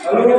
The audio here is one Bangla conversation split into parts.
আমরা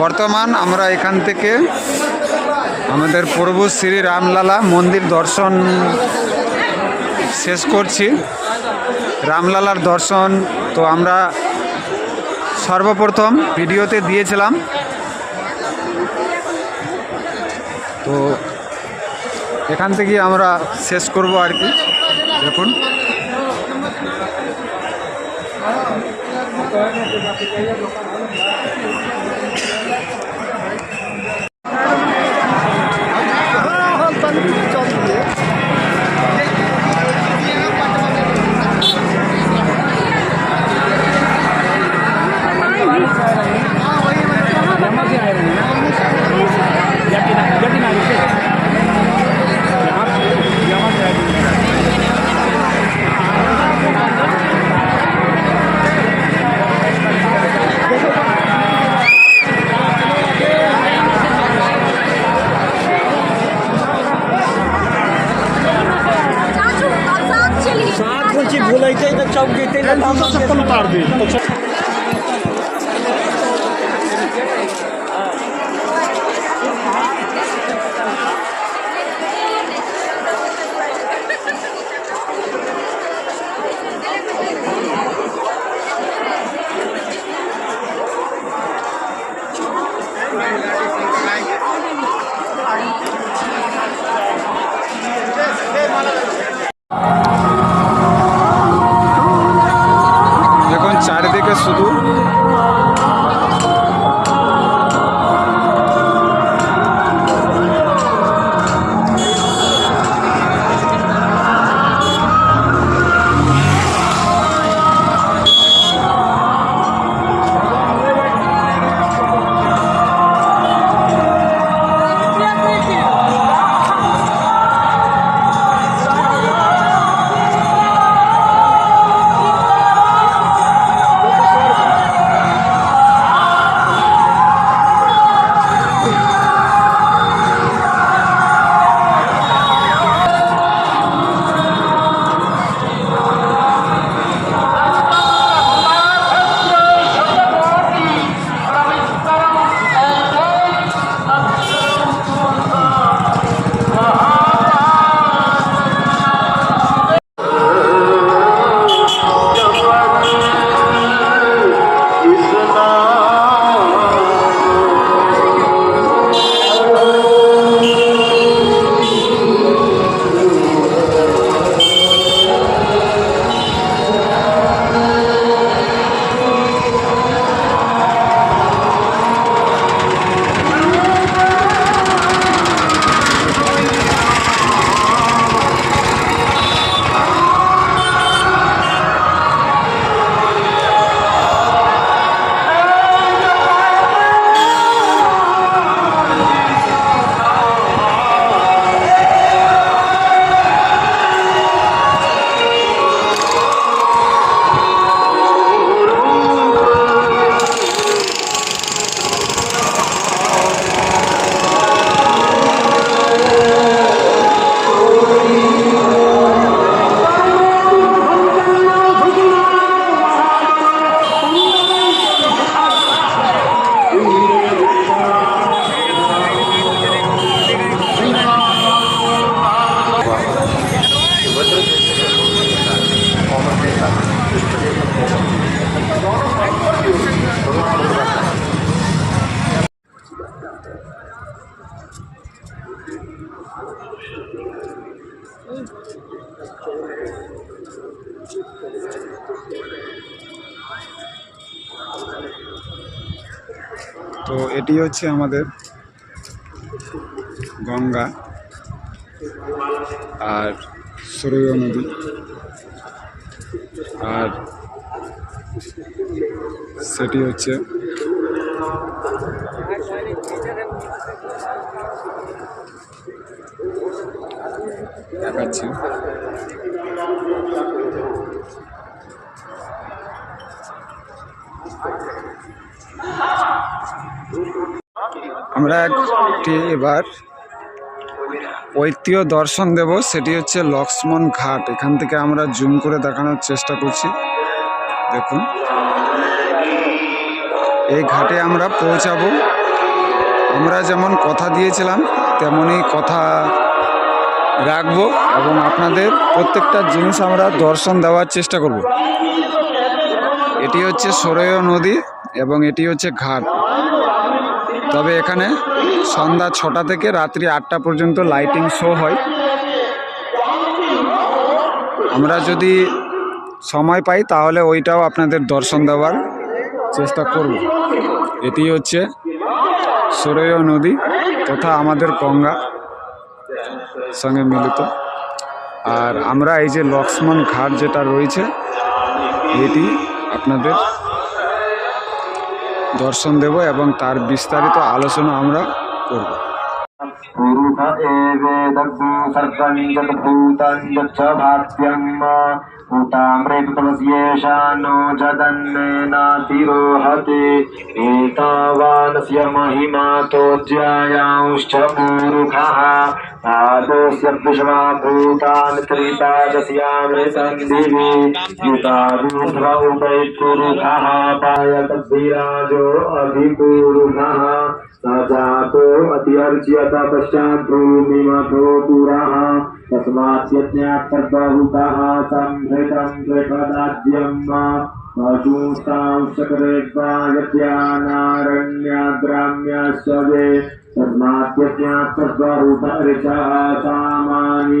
বর্তমান আমরা এখান থেকে আমাদের প্রভু শ্রী রামলালা মন্দির দর্শন শেষ করছি। রামলালার দর্শন তো আমরা সর্বপ্রথম ভিডিওতে দিয়েছিলাম। তো এখান থেকে আমরা শেষ করব আর কি। দেখুন। তো এটি হচ্ছে আমাদের গঙ্গা আর সরয়ু নদী। আর সেটি হচ্ছে দেখাচ্ছি আমরা একটি এবার ঐতিহ্য দর্শন দেব, সেটি হচ্ছে লক্ষ্মণ ঘাট। এখান থেকে আমরা জুম করে দেখানোর চেষ্টা করছি। দেখুন। এই ঘাটে আমরা পৌঁছাবো। আমরা যেমন কথা দিয়েছিলাম, তেমনই কথা রাখব এবং আপনাদের প্রত্যেকটা জিনিস আমরা দর্শন দেওয়ার চেষ্টা করব। এটি হচ্ছে সরয় নদী এবং এটি হচ্ছে ঘাট। তবে এখানে সন্ধ্যা ছটা থেকে রাত্রি আটটা পর্যন্ত লাইটিং শো হয়। আমরা যদি সময় পাই, তাহলে ওইটাও আপনাদের দর্শন দেওয়ার চেষ্টা করব। এটি হচ্ছে সরয় নদী তথা আমাদের গঙ্গা সঙ্গে মিলিত। আর আমরা এই যে লক্ষ্মণ ঘাট যেটা রয়েছে, এটি আপনাদের দর্শন দেব এবং তার বিস্তারিত আলোচনা আমরা করব। पुरुष एवेदग् सर्वं जगद्भूतं यच्च भात्यम् उतामृतमस्येषा नो जगन्मे नातिरोहति। एतावानस्य महिमातोऽध्यायांश्च पूरुखः तादोस्य विश्वा भूतान् त्रितादश्यामृतं दिवि युतारूढ उभयपुरुषः, पायतद्धिराजो अधिपूरुषः। सदा मतो अतिर्ज्यत पश्चात् भूमिमथो पुरः तस्मात् यज्ञात् सर्वभूतः त्रिपदाद्यम् पशूंस्तां सकरेद्वा यज्ञानारण्याग्राम्याश्वे सामानि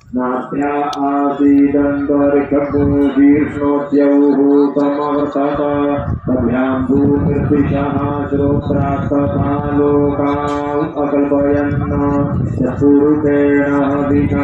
नास्यासीदम्बरिकभूजीर्णोद्यौहूतमवर्तत तभ्याम्बूमृतिशः श्रोत्रास्तमालोकाम् अकल्पयन् चतुरुकेण हविषा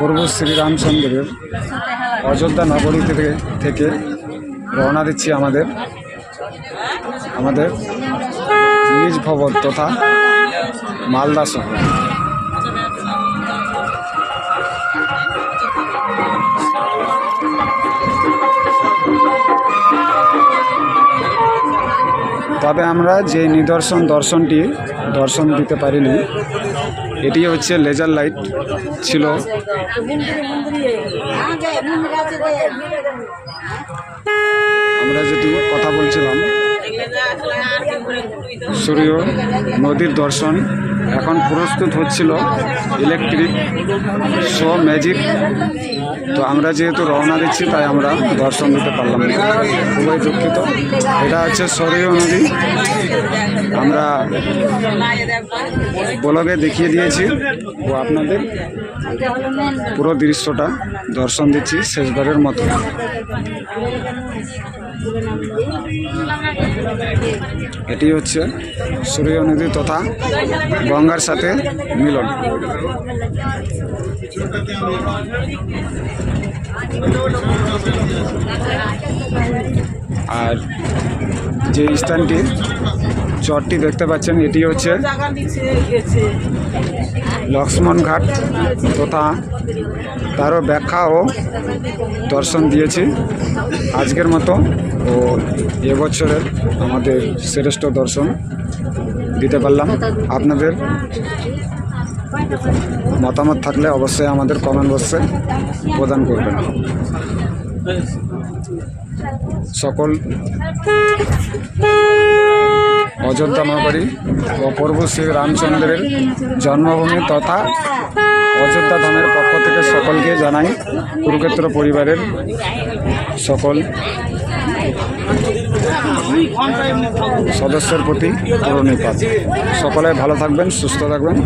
পূর্ব শ্রীরামচন্দ্রের অযোধ্যা নগরী থেকে থেকে রওনা দিচ্ছি আমাদের আমাদের নিজ ভবন তথা মালদা শহর। তবে আমরা যে নিদর্শন, দর্শনটি, দর্শন দিতে পারিনি এটি হচ্ছে লেজার লাইট ছিল। আমরা যেটি কথা বলছিলাম সূর্য নদীর দর্শন। এখন প্রস্তুত হচ্ছিল ইলেকট্রিক শো ম্যাজিক তো আমরা যেহেতু রওনা দিচ্ছি, তাই আমরা দর্শন দিতে পারলাম না। খুবই দুঃখিত। এটা হচ্ছে সরীয় নদী। আমরা ব্লগে দেখিয়ে দিয়েছি। ও আপনাদের পুরো দৃশ্যটা দর্শন দিচ্ছি শেষবারের মতো। এটি হচ্ছে সূর্য নদী তথা গঙ্গার সাথে মিলন। আর যে স্থানটি চরটি দেখতে পাচ্ছেন, এটি হচ্ছে লক্ষ্মণ ঘাট তথা তারও ব্যাখ্যা ও দর্শন দিয়েছি। আজকের মতো ও এবছরের আমাদের শ্রেষ্ঠ দর্শন দিতে পারলাম। আপনাদের মতামত থাকলে অবশ্যই আমাদের কমেন্ট বক্সে প্রদান করবেন। সকল অযোধ্যা নগরী ও প্রভু শ্রী রামচন্দ্রের জন্মভূমি তথা অযোধ্যা ধামের পক্ষ থেকে সকলকে জানাই কুরুক্ষেত্র পরিবারের সকল সদস্যের প্রতি প্রণিপাত সকলে ভালো থাকবেন সুস্থ থাকবেন।